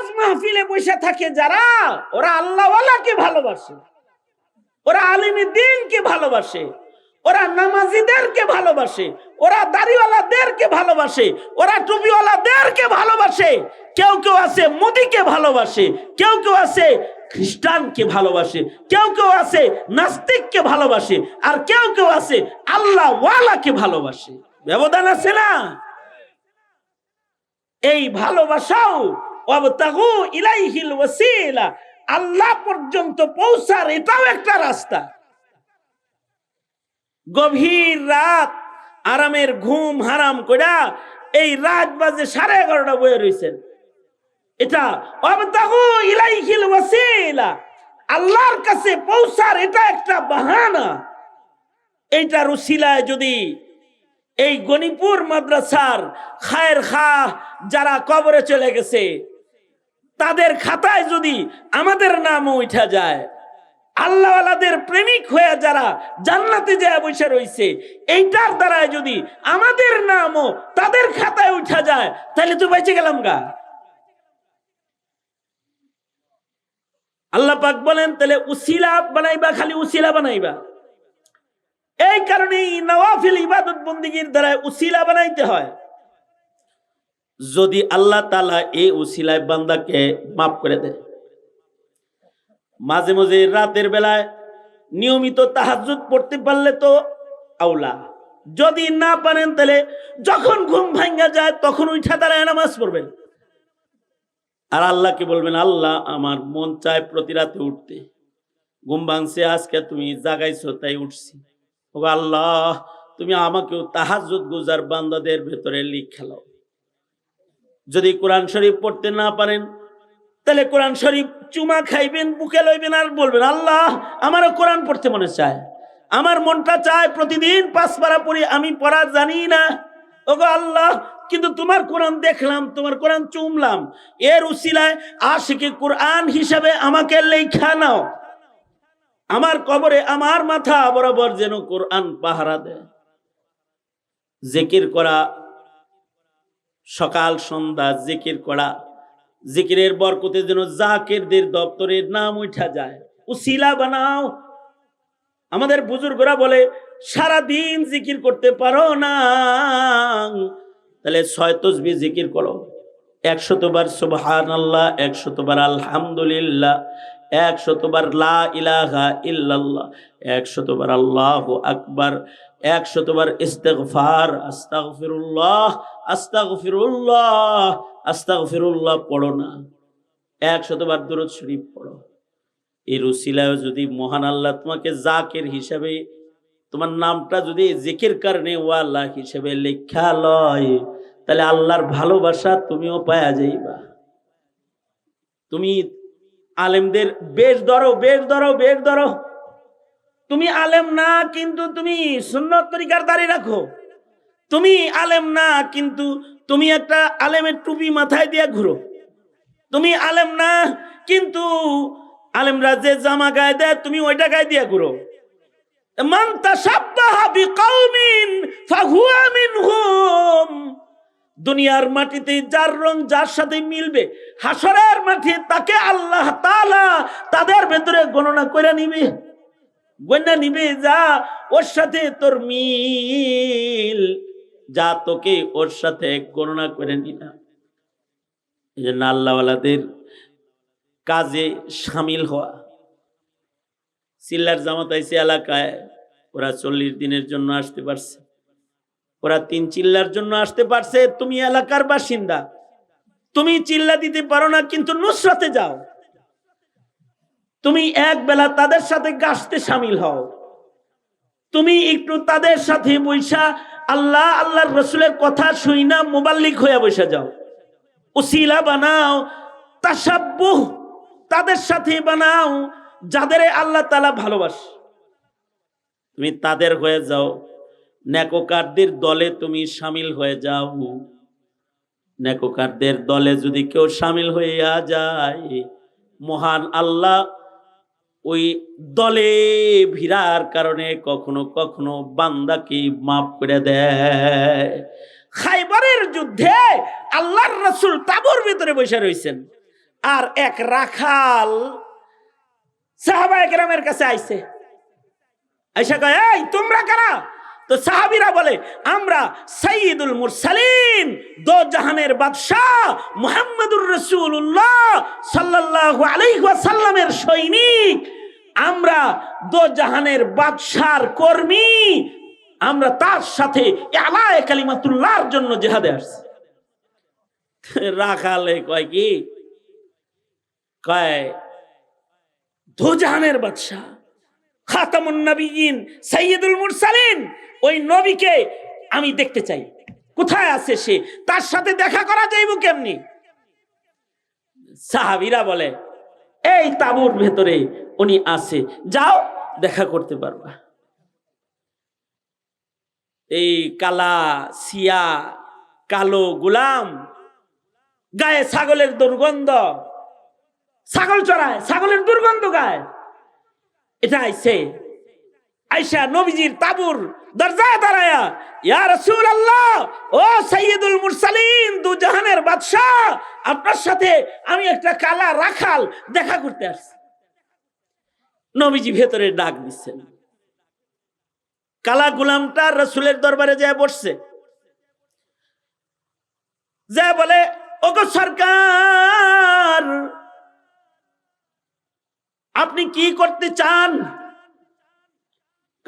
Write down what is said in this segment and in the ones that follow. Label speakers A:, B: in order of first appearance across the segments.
A: ওয়াজ মাহফিলে বসে থাকে যারা, ওরা আল্লাহওয়ালাকে ভালোবাসে। ওরা আলিমী দিনকে ভালোবাসে। ওরা নামাজিদেরকে ভালোবাসে। ওরা দাড়িওয়ালাদেরকে ভালোবাসে। ওরা টুপিওয়ালাদেরকে ভালোবাসে। কেউ কেউ আছে মোদিকে ভালোবাসে। কেউ কেউ আছে খ্রিস্টানকে ভালোবাসে। কেউ কেউ আছে নাস্তিককে ভালোবাসে। আর কেউ কেউ আছে আল্লাহ ওয়ালাকে ভালোবাসে। ব্যবধান আছে না? এই ভালোবাসাও আল্লাহ পর্যন্ত পৌঁছার এটাও একটা রাস্তা। গভীর রাত, আরামের ঘুম হারাম কইরা এই রাত বাজে সাড়ে এগারোটা বয়ে রয়েছেন এটা আল্লাহর কাছে এটা একটা বাহানা। যদি এই গণিপুর মাদ্রাসার যারা কবরে চলে গেছে তাদের খাতায় যদি আমাদের নাম উঠা যায়, আল্লাহওয়ালাদের প্রেমিক হয়ে যারা জান্নাতে যায় বসে রয়েছে এইটার দ্বারা যদি আমাদের নামও তাদের খাতায় উঠা যায়, তাহলে তো বেঁচে গেলাম গা। আল্লাহ পাক বলেন, তাহলে উসিলা বানাইবা, খালি উসিলা বানাইবা। এই কারণে নওয়াফিল ইবাদত বন্দিগির দ্বারা উসিলা বানাইতে হয়। যদি আল্লাহ তালা এই উসিলায় বান্দাকে মাফ করে দেয় মাঝে মাঝে রাতের বেলায় নিয়মিত তাহাজুদ পড়তে পারলে তো আউলা যদি না পারেন তাহলে যখন ঘুম ভাঙ্গা যায় তখন উঠা দাঁড়ায় নামাজ পড়বেন। আর আল্লাহকে বলবেন, আল্লাহ, আমার মন চায় প্রতি রাতে উঠতে। ঘুম ভাঙছে, আজকে তুমি জাগাইছো, তাই উঠছি। ও আল্লাহ, তুমি আমাকেও তাহাজুদ গুজার বান্দাদের ভেতরে লিখ খেলাও যদি কোরআন শরীফ পড়তে না পারেন, তাহলে কোরআন শরীফ চুমা খাইবেন, বুকে লইবেন আর বলবেন, আল্লাহ, আমারও কোরআন পড়তে মনে চায়। আমার মনটা চায় প্রতিদিন পাঁচ পারা পড়ি, আমি পড়া জানি না। ওগো আল্লাহ, কিন্তু তোমার কোরআন দেখলাম, তোমার কোরআন চুমলাম। এর উসিলায় আশিকে কোরআন হিসাবে আমাকে লেখা নাও। আমার কবরে আমার মাথা বরাবর যেন কোরআন পাহারা দেয়। জেকির করা সকাল, সন্ধ্যা, জিকির করা। জিকিরের বরকতে যেন জাকিরদের দপ্তরের নাম উঠা যায়। উসিলা বানাও। আমাদের বুজুর্গরা বলে সারা দিন জিকির করতে পারো না। তাহলে ছয় তসবি জিকির করো। একশতবার সুবহান আল্লাহ একশতবার আলহামদুলিল্লাহ একশতবার লা ইলাহা ইল্লাল্লাহ একশতবার আল্লাহ আকবার একশতবার ইস্তেগফার, আস্তাগফিরুল্লাহ আস্তাগফিরুল্লাহ আস্তাগফিরুল্লাহ পড়ো না। একশতবার দরুদ শরীফ পড়ো। এই রুসিলায় যদি মহান আল্লাহ তোমাকে জাকের হিসাবে, তোমার নামটা যদি জিকির কারণে ও আল্লাহ হিসেবে লেখা লয়, তাহলে আল্লাহর ভালোবাসা তুমিও পায়া যাইবা। তুমি আলেমদের বেশ ধরো বেশ ধরো বেশ ধরো। তুমি আলেম না, কিন্তু তুমি সুন্নত তরিকার দাঁড়িয়ে রাখো। তুমি আলেম না, কিন্তু তুমি একটা আলেমের টুপি মাথায় দিয়ে ঘুরো। তুমি আলেম না, কিন্তু আলেমরা যে জামা গায়ে দেয়, তুমি ওইটা গায়ে দিয়ে ঘুরো। দুনিয়ার মাটিতে যার রং যার সাথে মিলবে, হাসরের মাঠে তাকে আল্লাহ তাদের ভেতরে গণনা করে নিবে। গণনা নিবে যা, ওর সাথে তোর মিল। যা তোকে ওর সাথে গণনা করে নিলাম। এই জন্য আল্লাহওয়ালাদের কাজে সামিল হওয়া। সিল্লার জামাত আইসে এলাকায়, ওরা চল্লিশ দিনের জন্য আসতে পারছে। ওরা তিন চিল্লার জন্য আসতে পারছে। তুমি এলাকার বাসিন্দা। তুমি চিল্লা দিতে পারো না, কিন্তু নুসরাতে যাও। তুমি এক বেলা তাদের সাথে গাছতে সামিল হও। তুমি একটু তাদের সাথে বৈশা আল্লাহ, আল্লাহর রসুলের কথা শুই না, মোবাল্লিক হয়ে বসে যাও। উসিলা বানাও, তাসাব্বুহ তাদের সাথে বানাও, যাদের আল্লাহ তালা ভালোবাসে। তুমি তাদের হয়ে যাও, নেকোকারদের দলে তুমি সামিল হয়ে যাও। নেকোকারদের দলে যদি কেউ সামিল হইয়া যায়, মহান আল্লাহ ওই দলে ভিড়ার কারণে কখনো কখনো বান্দাকে মাফ করে দেয়। খাইবারের যুদ্ধে আল্লাহর রসুল তাবুর ভিতরে বসে রয়েছেন আর এক রাখাল সাহাবা একরামের কাছে আইছে। আইসা কয়, এই, তোমরা কারা? তো সাহাবিরা বলে, আমরা সঈদুল মুরসালিন দো জাহানের বাদশাহ মুহাম্মদুর রসুল্লাহ সাল্লাল্লাহু আলাইহি ওয়াসাল্লামের সৈনিক। আমরা দো জাহানের বাদশার কর্মী। আমরা তার সাথে আলায় কালিমাতুল্লাহর জন্য জেহাদে আসছি। রাখালে কয় কি? কয় দোজাহানের বাদশাহ খাতামুন নবীন সৈয়দুল মুরসালিন ওই নবীকে আমি দেখতে চাই। কোথায় আছে সে? তার সাথে দেখা করা যাইব কেমনি? সাহাবিরা বলে, এই তাবুর ভেতরে উনি আছে, যাও দেখা করতে পারবা। এই কালা, সিয়া, কালো গুলাম, গায়ে ছাগলের দুর্গন্ধ, ছাগল চড়ায়, ছাগলের দুর্গন্ধ গায়ে। এটা আইছে আইসা নবীজির তাবুর দরজায় দাঁড়ায়া, ইয়া রাসূল আল্লাহ ও সাইয়্যিদুল মুরসালিন, দু জাহানের বাদশাহ, আপনার সাথে আমি একটা কালা রাখাল দেখা করতে আসছি। নবীজি ভেতরে ডাক দিচ্ছেন। কালা গোলামটা রসুলের দরবারে যায় বসছে। যা বলে, ওগো সরকার, আপনি কি করতে চান?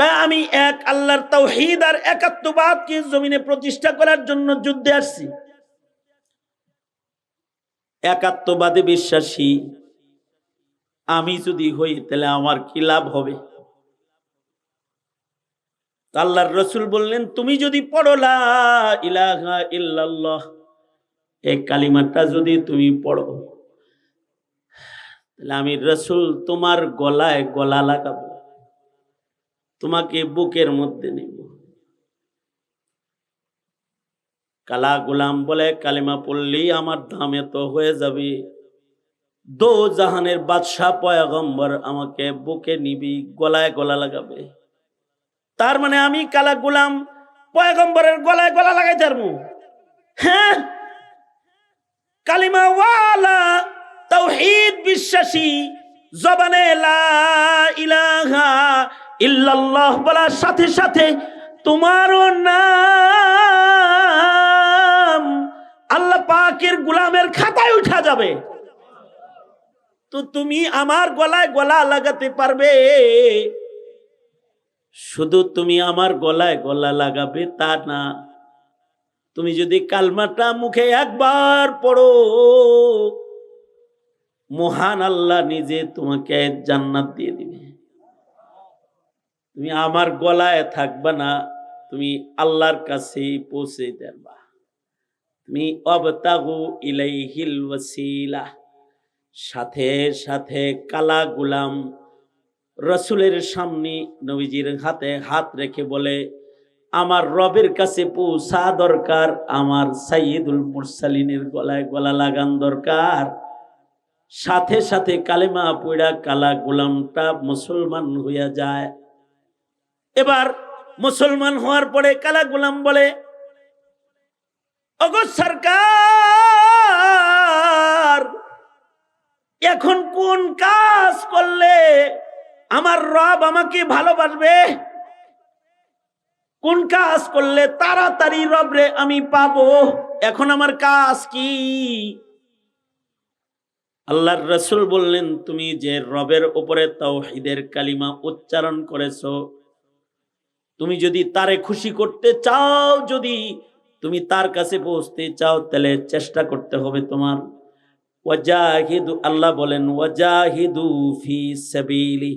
A: কয়, আমি এক আল্লাহর তৌহিদ আর একাত্মবাদকে জমিনে প্রতিষ্ঠা করার জন্য যুদ্ধে আসছি। একাত্মবাদে বিশ্বাসী আমি যদি হই তাহলে আমার কি লাভ হবে? আল্লাহর রসুল বললেন তুমি যদি পড়ো লা ইলাহা ইল্লাল্লাহ এই কালিমাটা যদি তুমি পড়ো তাহলে আমি রসুল তোমার গলায় গলা লাগাবো। তোমাকে বুকের মধ্যে নেব। কালা গোলাম বলে কালিমা পড়লেই আমার দাম এত হয়ে যাবে। দো জাহানের বাদশাহ পয়গম্বর আমাকে বুকে নিবি, গলায় গলা লাগাবে। তার মানে আমি কালা গোলাম পয়গম্বরের গলায় গলা লাগাই পারব? হ্যাঁ। কালিমা ওয়ালা তাওহীদ বিশ্বাসী, জবানে লা ইলাহা ইল্লাল্লাহ বলার সাথে সাথে তোমারও নাম আল্লাহ পাকের গোলামের খাতায় উঠা যাবে। তো তুমি আমার গলায় গলা লাগাতে পারবে। শুধু তুমি আমার গলায় গলা লাগাবে তা না, তুমি যদি কালমাটা মুখে একবার পড়ো, মহান আল্লাহ নিজে তোমাকে জান্নাত দিয়ে দিবে। তুমি আমার গলায় থাকবা না, তুমি আল্লাহর কাছে পৌঁছে দেবা। তুমি অবতাগু ইলাইহিল ওয়াসিলা। সাথে সাথে কালা গুলাম রসুলের সামনে নবীজির হাতে হাত রেখে বলে, আমার রবের কাছে পৌঁছা দরকার, আমার সাইয়দুল মুরসালিনের গলায় গলা লাগান দরকার। সাথে সাথে কালেমা পড়া কালা গোলামটা মুসলমান হইয়া যায়। এবার মুসলমান হওয়ার পরে কালা গোলাম বলে অগো সরকার, এখন কোন কাজ করলে আমার রব আমাকে ভালোবাসবে? কোন কাজ করলে তাড়াতাড়ি রবরে আমি পাবো? এখন আমার কাজ কি? আল্লাহর রসুল বললেন, তুমি যে রবের উপরে তাওহীদের কালিমা উচ্চারণ করেছ তুমি যদি তারে খুশি করতে চাও যদি, তুমি তার কাছে পৌঁছতে চাও, তাহলে চেষ্টা করতে হবে তোমার। ওয়াজাহিদু, আল্লাহ বলেন, ওয়াজাহিদু ফি সাবিলি।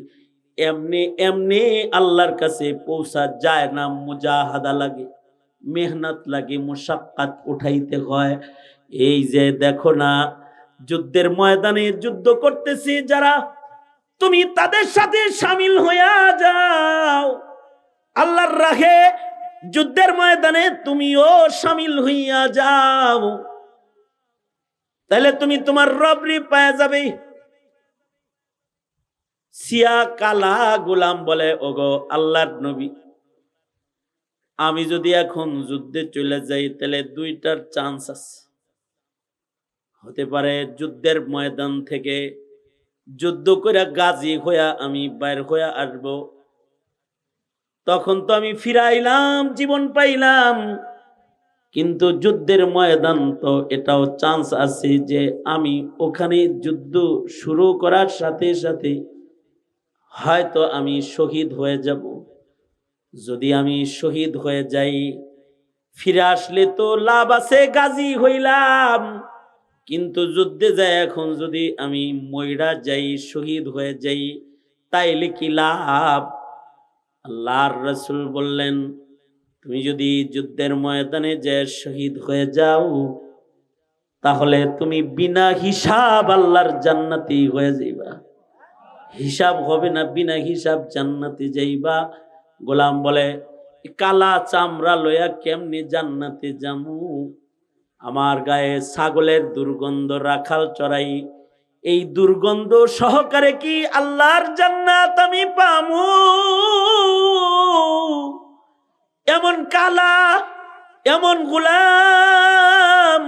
A: এমনি এমনি আল্লাহর কাছে পৌঁছা যায় না, মুজাহাদা লাগে, মেহনত লাগে, মুশাক্কাত উঠাইতে হয়। এই যে দেখো না, যুদ্ধের ময়দানে যুদ্ধ করতেছি যারা, তুমি তাদের সাথে সামিল হইয়া যাও। আল্লাহর রাখে যুদ্ধের ময়দানে তুমিও সামিল হইয়া যাও। তাহলে তুমি তোমার রবরি পাওয়া যাবে। সিয়া কালা গোলাম বলে, ওগো আল্লাহর নবী, আমি যদি এখন যুদ্ধে চলে যাই তাহলে দুইটার চান্স আছে। হতে পারে যুদ্ধের ময়দান থেকে যুদ্ধ করে গাজী হইয়া আমি বাইর হইয়া আসব। তখন তো আমি ফিরাইলাম, জীবন পাইলাম। কিন্তু যুদ্ধের ময়দান তো এটাও চান্স আছে যে আমি ওখানে যুদ্ধ শুরু করার সাথে সাথে হয়তো আমি শহীদ হয়ে যাব। যদি আমি শহীদ হয়ে যাই, ফিরে আসলে তো লাভ আছে, গাজী হইলাম। কিন্তু যুদ্ধে যাই, এখন যদি আমি ময়রা যাই, শহীদ হয়ে যাই, তাইলে কি লাভ? আল্লাহর রসুল বললেন, তুমি যদি যুদ্ধের ময়দানে যে শহীদ হয়ে যাও, তাহলে তুমি বিনা হিসাব আল্লাহর জান্নাতি হয়ে যাইবা। হিসাব হবে না, বিনা হিসাব জান্নাতে যাইবা। গোলাম বলে কালা চামড়া লইয়া কেমনি জান্নাতে যামু? আমার গায়ে ছাগলের দুর্গন্ধ রাখাল চড়াই এই দুর্গন্ধ সহকারে কি আল্লাহর জান্নাত আমি পামু? এমন কালা, এমন গুলাম,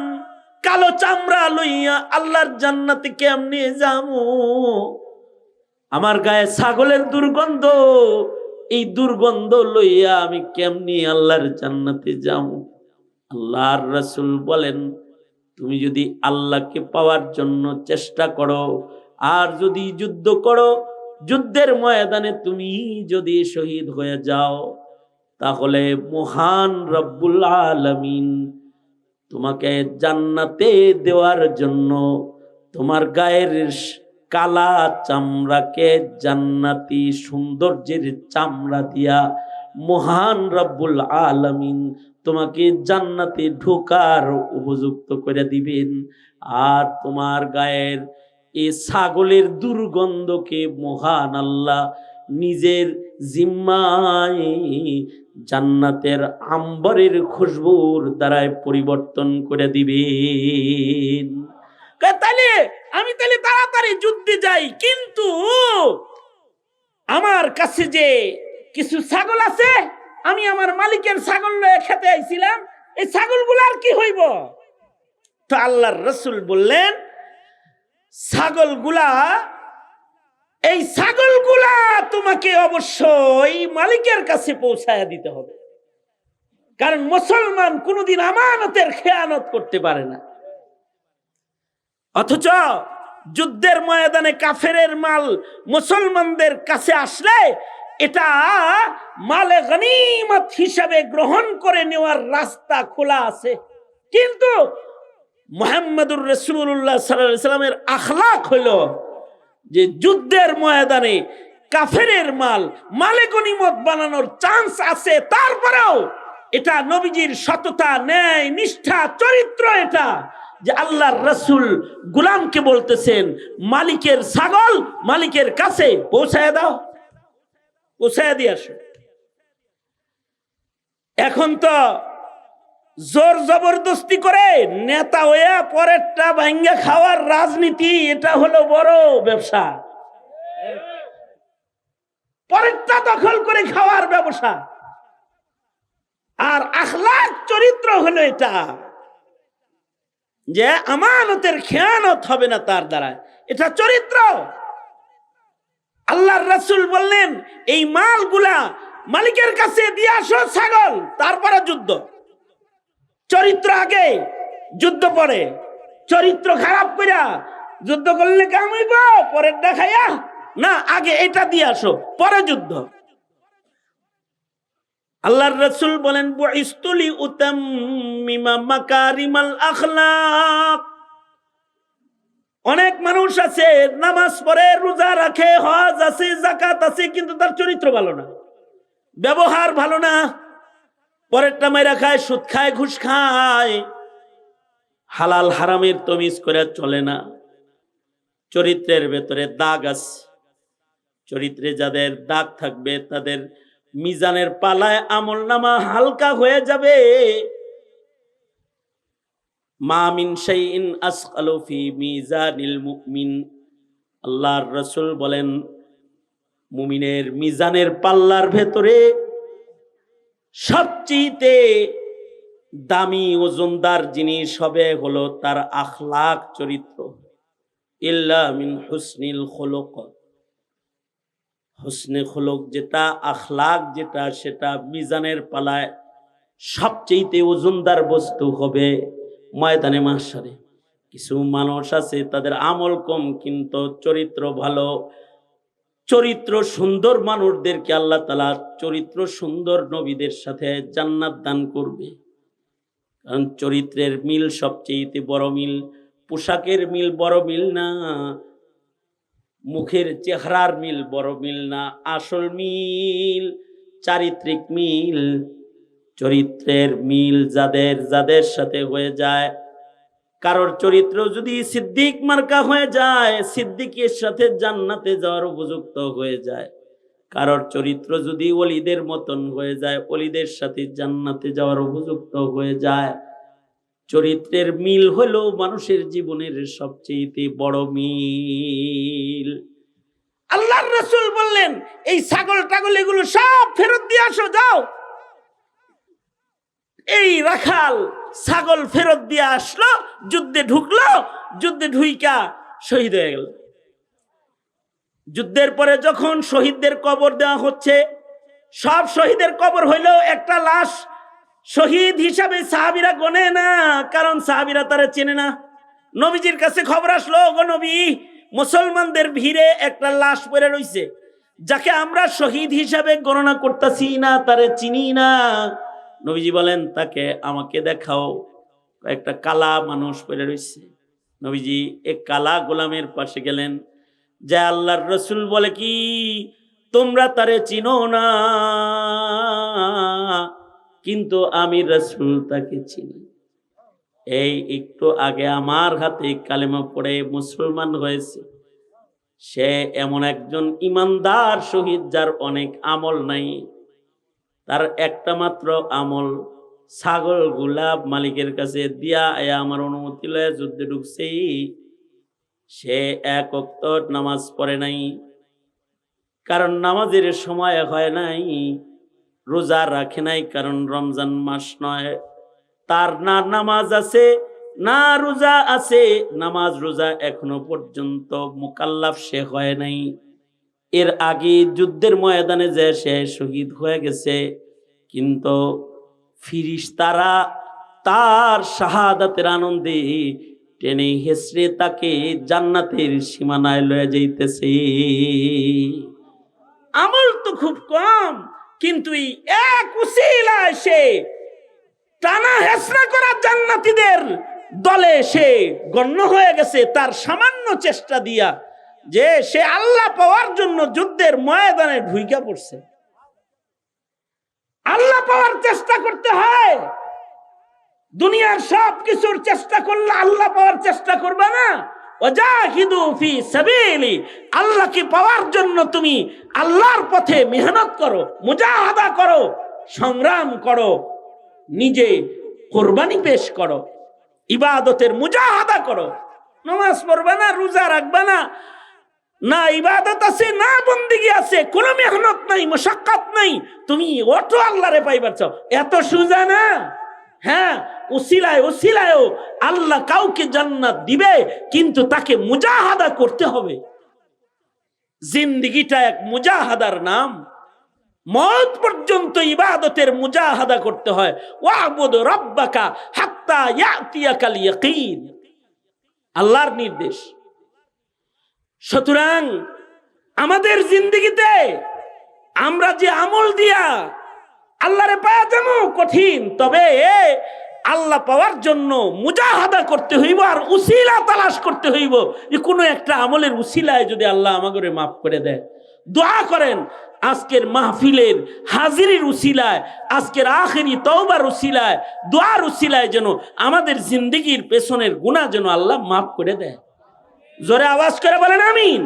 A: কালো চামড়া লইয়া আল্লাহর জান্নাতে কেমনি যামু? আমার গায়ে ছাগলের দুর্গন্ধ, এই দুর্গন্ধ লইয়া আমি কেমনি আল্লাহর জান্নাতে যাব আল্লাহর রসুল বলেন তুমি যদি আল্লাহকে পাওয়ার জন্য চেষ্টা করো, আর যদি যুদ্ধ করো, যুদ্ধের ময়দানে তুমি যদি শহীদ হয়ে যাও, তাহলে মহান রব্বুল আলমিন তোমাকে জান্নাতে দেওয়ার জন্য তোমার গায়ের কালা চামড়াকে জান্নাতি সৌন্দর্যের চামড়া দিয়া মহান রব্বুল আলমিন তোমাকে জান্নাতে ঢোকার উপযুক্ত করে দিবেন। আর তোমার গায়ের এ ছাগলের দুর্গন্ধকে মহান আল্লাহ নিজের জিম্মায় জান্নাতের আম্বরের খুশবুর দ্বারায় পরিবর্তন করে দিবেন। তাহলে আমি তাহলে তাড়াতাড়ি যুদ্ধে যাই, কিন্তু আমার কাছে যে কিছু ছাগল আছে আমি আমার মালিকের ছাগল লয়ে খেতে আইছিলাম, এই ছাগলগুলার কি হইব? তো আল্লাহর রসুল বললেন, ছাগলগুলা, এই ছাগলগুলা তোমাকে অবশ্যই মালিকের কাছে পৌঁছায় দিতে হবে। কারণ মুসলমান কোনোদিন আমানতের খেয়ানত করতে পারে না। অথচ যুদ্ধের ময়দানে কাফেরের মাল মুসলমানদের কাছে আসলে এটা মালে গনিমত হিসাবে গ্রহণ করে নেওয়ার রাস্তা খোলা আছে। কিন্তু মোহাম্মদুর রসুল্লাহ সাল্লামের আখলাক হইল যে যুদ্ধের ময়দানে কাফেরের মাল, মালে গনিমত বানানোর চান্স আছে, তারপরেও এটা নবীজির সততা, ন্যায়, নিষ্ঠা, চরিত্র এটা যে আল্লাহর রসুল গুলামকে বলতেছেন, মালিকের ছাগল মালিকের কাছে পৌঁছায় দাও। পৌঁছায় দিয়ে আসো। এখন তো জোর জবরদস্তি করে নেতা হইয়া পরেরটা ভাঙ্গা খাওয়ার রাজনীতি, এটা হলো বড় ব্যবসা। পরেরটা দখল করে খাওয়ার ব্যবসা। আর আখলাক চরিত্র হলো এটা, যে আমানতের খেয়ানত হবে না তার দ্বারা এটা চরিত্র। আল্লাহর রাসূল বললেন, এই মালগুলা মালিকের কাছে দিয়ে আসো, ছাগল, তারপরে যুদ্ধ। চরিত্র আগে, যুদ্ধ পরে। চরিত্র খারাপ করিয়া যুদ্ধ করলে কাম হইব, পরের দেখাইয়া না, আগে এটা দিয়ে আসো, পরে যুদ্ধ। আল্লাহর রসুল বলেন ইস্তুলি উতাম্মিমা মাকারিমাল আখলাক। অনেক মানুষ আছে, নামাজ পড়ে, রোজা রাখে, হজ আছে জাকাত আছে, কিন্তু তার চরিত্র ভালো না। ব্যবহার ভালো না। পরেরটা মেয়েরা খায়, সুদ খায়, ঘুষ খায়। হালাল হারামের তমিজ করে চলে না। চরিত্রের ভেতরে দাগ আছে। চরিত্রে যাদের দাগ থাকবে, তাদের মিজানের পালায় আমল নামা হালকা হয়ে যাবে। মুমিন। আল্লাহর রসুল বলেন, মুমিনের মিজানের পাল্লার ভেতরে সবচেয়ে দামি ওজনদার জিনিস হবে হলো তার আখলাক চরিত্র। ইল্লা মিন হুসনিল খোলক। হুসনে খোলক যেটা, আখলাক যেটা, সেটা মিজানের পালায় সবচেয়ে ওজনদার বস্তু হবে ময়দানে মাসারে কিছু মানুষ আছে, তাদের আমল কম, কিন্তু চরিত্র ভালো। চরিত্র সুন্দর মানুষদেরকে আল্লাহ তালা চরিত্র সুন্দর নবীদের সাথে জান্নাত দান করবে। কারণ চরিত্রের মিল সবচেয়ে বড় মিল, পোশাকের মিল বড় মিল না, মুখের চেহারার মিল বড় মিল না, আসল মিল, চারিত্রিক মিল চরিত্রের মিল যাদের যাদের সাথে হয়ে যায়। কারোর চরিত্র যদি সিদ্দিক মার্কা হয়ে যায়, সিদ্দিকের সাথে জান্নাতে যাওয়ার উপযুক্ত হয়ে যায়। কারোর চরিত্র যদি অলিদের মতন হয়ে যায় অলিদের সাথে জান্নাতে যাওয়ার উপযুক্ত হয়ে যায়। চরিত্রের মিল হলো মানুষের জীবনের সবচেয়ে বড় মিল। আল্লাহর রসুল বললেন, এই ছাগল টাগল এগুলো সব ফেরত দিয়ে আসো, যাও। এই রাখাল ছাগল ফেরত দিয়ে আসলো, যুদ্ধে ঢুকলো, যুদ্ধে ঢুইকা শহীদ হয়ে গেল। যুদ্ধের পরে যখন শহীদদের কবর দেওয়া হচ্ছে, সব শহীদের কবর হইলেও একটা লাশ। শহীদ হিসাবে সাহাবিরা গনে না, কারণ সাহাবিরা তারা চেনে না। নবীজির কাছে খবর আসলো গো নবী, মুসলমানদের ভিড়ে একটা লাশ পড়ে রইছে। যাকে আমরা শহীদ হিসাবে গণনা করতেছি না, তারে চিনি না। নবীজি বলেন, তাকে আমাকে দেখাও। একটা কালা মানুষ পড়ে রইছে নবীজি এক কালা গোলামের পাশে গেলেন। যে আল্লাহর রসুল বলে কি, তোমরা তারে চিনো না। কিন্তু আমি রসুল তাকে চিনি। এই একটু আগে আমার হাতে কালেমা পড়ে মুসলমান হয়েছে। সে এমন একজন ইমানদার শহীদ যার অনেক আমল নাই। তার একটা মাত্র আমল, ছাগল গোলাপ মালিকের কাছে দিয়া এ আমার অনুমতি লয়ে যুদ্ধে ঢুকছে। সে এক অক্ত নামাজ পড়ে নাই। কারণ নামাজের সময় হয় নাই, রোজা রাখে নাই, কারণ রমজান মাস নয়। তার না নামাজ আছে, না রোজা আছে, নামাজ রোজা এখনও পর্যন্ত মোকাল্লাফ সে হয় নাই। এর আগে যুদ্ধের ময়দানে যে সে শহীদ হয়ে গেছে, কিন্তু ফিরিস তারা তার শাহাদাতের আনন্দে টেনে হেসড়ে তাকে জান্নাতের সীমানায় লয়ে যাইতেছে। আমল তো খুব কম, কিন্তু এক উসিলায় সে টানা হেসরা করা জান্নাতীদের দলে সে গণ্য হয়ে গেছে, তার সামান্য চেষ্টা দিয়া যে সে আল্লাহ পাওয়ার জন্য যুদ্ধের ময়দানে ঢুইকা পড়ছে। আল্লাহ পাওয়ার চেষ্টা করতে হয়। দুনিয়ার সব কিছুর চেষ্টা করলে আল্লাহ পাওয়ার চেষ্টা করবে না। আল্লাহকে পাওয়ার জন্য তুমি আল্লাহর পথে মেহনত করো, মুজাহাদা করো, সংগ্রাম করো, নিজে কোরবানি পেশ করো, ইবাদতের মুজাহাদা করো। নামাজ পড়বে না, রোজা রাখবে না না ইবাদত আছে, না বন্দিগি আছে, কোনো মেহনত নাই, মশাক্কাত নাই। তুমি অটো আল্লাহরে পাইবার চাও। এত সুজা না? হ্যাঁ উসিলায় উসিলায়ও আল্লাহ কাউকে জান্নাত দিবে, কিন্তু তাকে মুজাহাদা করতে হবে। জিন্দিগিটা এক মুজাহাদার নাম। মত পর্যন্ত ইবাদতের মুজাহাদা করতে হয়। ওয়াবুদ রব্বাকা হাত্তা ইয়াতিয়াকাল ইয়াকিন। আল্লাহর নির্দেশ। সুতরাং আমাদের জিন্দিগিতে আমরা যে আমল দিয়া আল্লাহরে পাওয়া যাব কঠিন, তবে আল্লাহ পাওয়ার জন্য মুজাহাদা করতে হইব আর উসিলা তালাশ করতে হইব যে কোনো একটা আমলের উসিলায় যদি আল্লাহ আমাকে মাফ করে দেয়। দোয়া করেন, আজকের মাহফিলের হাজিরির উসিলায়, আজকের আখেরি তওবার উসিলায়, দোয়ার উসিলায় যেন আমাদের জিন্দগির পেছনের গুণা যেন আল্লাহ মাফ করে দেয়। জোরে আওয়াজ করে বলেন আমিন।